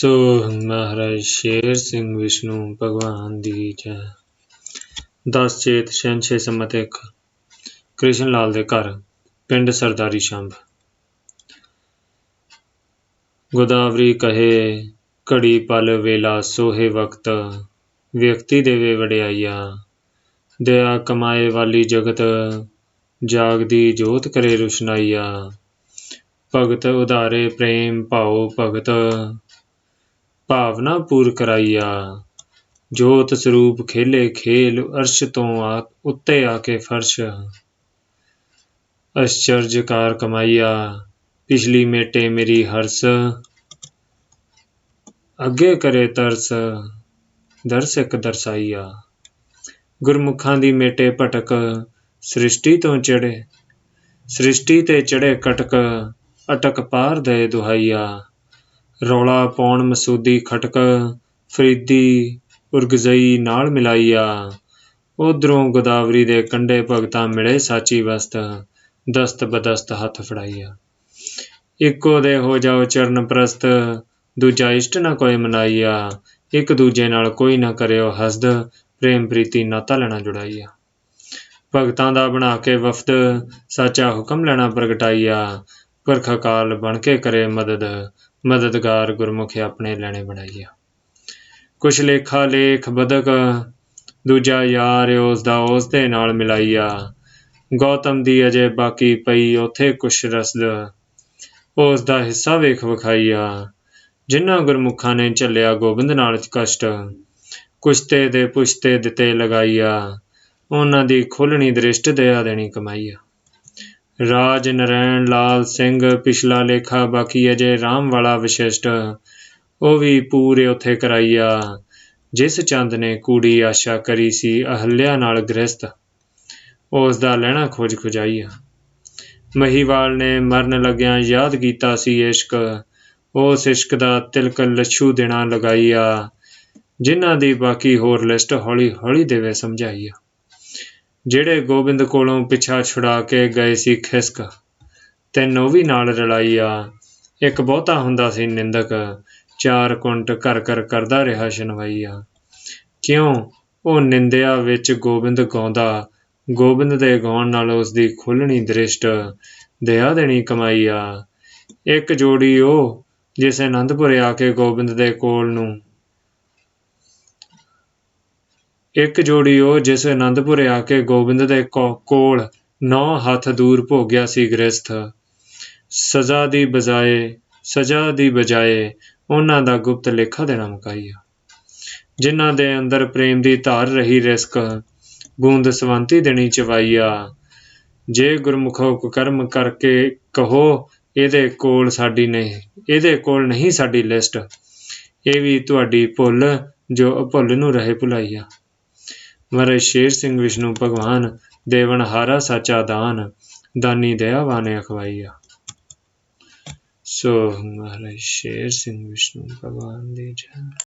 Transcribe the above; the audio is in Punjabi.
ਸੋ ਮਹਾਰਾਜ ਸ਼ੇਰ ਸਿੰਘ ਵਿਸ਼ਨੂੰ ਭਗਵਾਨ ਦੀ ਜੈ। ਦਸ ਚੇਤ ਛੇ ਸੰਮਤ ਇੱਕ ਕ੍ਰਿਸ਼ਨ ਲਾਲ ਦੇ ਘਰ, ਪਿੰਡ ਸਰਦਾਰੀ ਸ਼ੰਭ। ਗੋਦਾਵਰੀ ਕਹੇ, ਘੜੀ ਪਲ ਵੇਲਾ ਸੋਹੇ ਵਕਤ, ਵਿਅਕਤੀ ਦੇਵੇ ਵਡਿਆਈਆ। ਦਇਆ ਕਮਾਏ ਵਾਲੀ ਜਗਤ, ਜਾਗਦੀ ਜੋਤ ਕਰੇ ਰੁਸ਼ਨਾਈਆ। ਭਗਤ ਉਧਾਰੇ ਪ੍ਰੇਮ ਭਾਉ ਭਗਤ ਭਾਵਨਾ ਪੂਰ ਕਰਾਈਆ। ਜੋਤ ਸਰੂਪ ਖੇਲੇ ਖੇਲ, ਅਰਸ਼ ਤੋਂ ਆ, ਉੱਤੇ ਆ ਕੇ ਫਰਸ਼। ਅਸ਼ਚਰਜਕਾਰ ਕਮਾਈਆ, ਪਿਛਲੀ ਮੇਟੇ ਮੇਰੀ ਹਰਸ। ਅੱਗੇ ਕਰੇ ਤਰਸ ਦਰਸਕ ਦਰਸਾਈਆ। ਗੁਰਮੁਖਾਂ ਦੀ ਮੇਟੇ ਭਟਕ, ਸ੍ਰਿਸ਼ਟੀ ਤੋਂ ਚੜੇ ਸ੍ਰਿਸ਼ਟੀ ਤੇ ਚੜੇ ਕਟਕ, ਅਟਕ ਪਾਰ ਦੇ ਦੁਹਾਈਆ। ਰੌਲਾ ਪਾਉਣ ਮਸੂਦੀ ਖਟਕ ਫਰੀਦੀ ਉਰਗਜ਼ਈ ਨਾਲ ਮਿਲਾਈਆ। ਉਧਰੋਂ ਗੋਦਾਵਰੀ ਦੇ ਕੰਢੇ ਭਗਤਾਂ ਮਿਲੇ ਸਾਚੀ ਵਸਤ, ਦਸਤ ਬਦਸਤ ਹੱਥ ਫੜਾਈਆ। ਇੱਕੋ ਦੇ ਹੋ ਜਾਓ ਚਰਨ ਪ੍ਰਸਤ, ਦੂਜਾ ਇਸ਼ਟ ਨਾ ਕੋਈ ਮਨਾਈਆ। ਇੱਕ ਦੂਜੇ ਨਾਲ ਕੋਈ ਨਾ ਕਰਿਓ ਹਸਦ, ਪ੍ਰੇਮ ਪ੍ਰੀਤੀ ਨਾਤਾ ਲੈਣਾ ਜੁੜਾਈਆ। ਭਗਤਾਂ ਦਾ ਬਣਾ ਕੇ ਵਫਦ, ਸਾਚਾ ਹੁਕਮ ਲੈਣਾ ਪ੍ਰਗਟਾਈਆ। ਪੁਰਖ ਕਾਲ ਬਣ ਕੇ ਕਰੇ ਮਦਦ ਮਦਦਗਾਰ ਗੁਰਮੁਖ ਆਪਣੇ ਲੈਣੇ ਬਣਾਈਆ ਕੁਛ ਲੇਖਾ ਲੇਖ ਬਦਕ, ਦੂਜਾ ਯਾਰ ਉਸ ਦਾ ਉਸ ਦੇ ਨਾਲ ਮਿਲਾਈਆ। ਗੌਤਮ ਦੀ ਅਜੇ ਬਾਕੀ ਪਈ ਉਥੇ ਕੁਛ ਰਸਦ, ਉਸ ਦਾ ਹਿੱਸਾ ਵੇਖ ਵਿਖਾਈਆ। ਜਿਨ੍ਹਾਂ ਗੁਰਮੁਖਾਂ ਨੇ ਝੱਲਿਆ ਗੋਬਿੰਦ ਨਾਲ ਕਸ਼ਟ, ਕੁਸ਼ਤੇ ਦੇ ਪੁਸ਼ਤੇ ਦਿੱਤੇ ਲਗਾਈਆ। ਉਹਨਾਂ ਦੀ ਖੋਲਣੀ ਦ੍ਰਿਸ਼ਟ ਦਇਆ ਦੇਣੀ ਕਮਾਈਆ। ਰਾਜ ਨਰੈਣ ਲਾਲ ਸਿੰਘ, ਪਿਛਲਾ ਲੇਖਾ, ਬਾਕੀ ਅਜੇ ਰਾਮ ਵਾਲਾ ਵਿਸ਼ਿਸ਼ਟ। ਉਹ ਵੀ ਪੂਰੇ ਉਥੇ ਕਰਾਈਆ। ਜਿਸ ਚੰਦ ਨੇ ਕੂੜੀ ਆਸ਼ਾ ਕਰੀ ਸੀ, ਅਹਲਿਆ ਨਾਲ ਗ੍ਰਸਤ। ਉਸ ਦਾ ਲੈਣਾ ਖੋਜ ਖੁਜਾਈਆ ਮਹੀਵਾਲ ਨੇ ਮਰਨ ਲੱਗਿਆਂ ਯਾਦ ਕੀਤਾ ਸੀ ਇਸ਼ਕ। ਉਸ ਇਸ਼ਕ ਦਾ ਤਿਲਕ ਲਛੂ ਦੇਣਾ ਲਗਾਈਆ। ਜਿਨ੍ਹਾਂ ਦੀ ਬਾਕੀ ਹੋਰ ਲਿਸਟ ਹੌਲੀ ਹੌਲੀ ਦੇਵੇ ਸਮਝਾਈਆ। ਜਿਹੜੇ ਗੋਬਿੰਦ ਕੋਲੋਂ ਪਿੱਛਾ ਛੁਡਾ ਕੇ ਗਏ ਸੀ ਖਿਸਕ, ਤੈਨੂੰ ਵੀ ਨਾਲ ਰਲਾਈ ਆ। ਇੱਕ ਬਹੁਤਾ ਹੁੰਦਾ ਸੀ ਨਿੰਦਕ, ਚਾਰ ਕੁੰਟ ਕਰ ਕਰ ਕਰਦਾ ਰਿਹਾ ਸ਼ਨਵਾਈਆ ਕਿਉਂ? ਉਹ ਨਿੰਦਿਆ ਵਿੱਚ ਗੋਬਿੰਦ ਗਾਉਂਦਾ, ਗੋਬਿੰਦ ਦੇ ਗਾਉਣ ਨਾਲ ਉਸ ਦੀ ਖੁੱਲਣੀ ਦ੍ਰਿਸ਼ਟ ਦਇਆ ਦੇਣੀ ਕਮਾਈ ਆ। ਇੱਕ ਜੋੜੀ ਉਹ, ਜਿਸ ਅਨੰਦਪੁਰ ਆ ਕੇ ਗੋਬਿੰਦ ਦੇ ਕੋਲ ਨੂੰ ਇੱਕ ਜੋੜੀ ਉਹ ਜਿਸ ਅਨੰਦਪੁਰ ਆ ਕੇ ਗੋਬਿੰਦ ਦੇ ਕੋਲ ਨੌ ਹੱਥ ਦੂਰ ਭੋਗਿਆ ਸੀ ਗ੍ਰਸਥ। ਸਜ਼ਾ ਦੀ ਬਜਾਏ, ਸਜ਼ਾ ਦੀ ਬਜਾਏ ਉਹਨਾਂ ਦਾ ਗੁਪਤ ਲੇਖਾ ਦੇਣਾ ਮੁਕਾਈਆ ਜਿਨ੍ਹਾਂ ਦੇ ਅੰਦਰ ਪ੍ਰੇਮ ਦੀ ਧਾਰ ਰਹੀ ਰਿਸਕ ਬੂੰਦ ਸਵੰਤੀ ਦੇਣੀ ਚਵਾਈਆ ਜੇ ਗੁਰਮੁਖੋ ਕਰਮ ਕਰਕੇ ਕਹੋ, ਇਹਦੇ ਕੋਲ ਸਾਡੀ ਨਹੀਂ ਇਹਦੇ ਕੋਲ ਨਹੀਂ ਸਾਡੀ ਲਿਸਟ। ਇਹ ਵੀ ਤੁਹਾਡੀ ਭੁੱਲ, ਜੋ ਭੁੱਲ ਨੂੰ ਰਹੇ ਭੁਲਾਈਆ ਮਰੇ ਸ਼ੇਰ ਸਿੰਘ ਵਿਸ਼ਨੂੰ ਭਗਵਾਨ ਦੇਵਨ ਹਾਰਾ ਸਾਚਾ ਦਾਨ, ਦਾਨੀ ਦਇਆਵਾਨੇ ਅਖਵਾਈਆ। ਸੋ ਮਹਾਰਾਜ ਸ਼ੇਰ ਸਿੰਘ ਵਿਸ਼ਨੂੰ ਭਗਵਾਨ ਦੀ ਜੈ।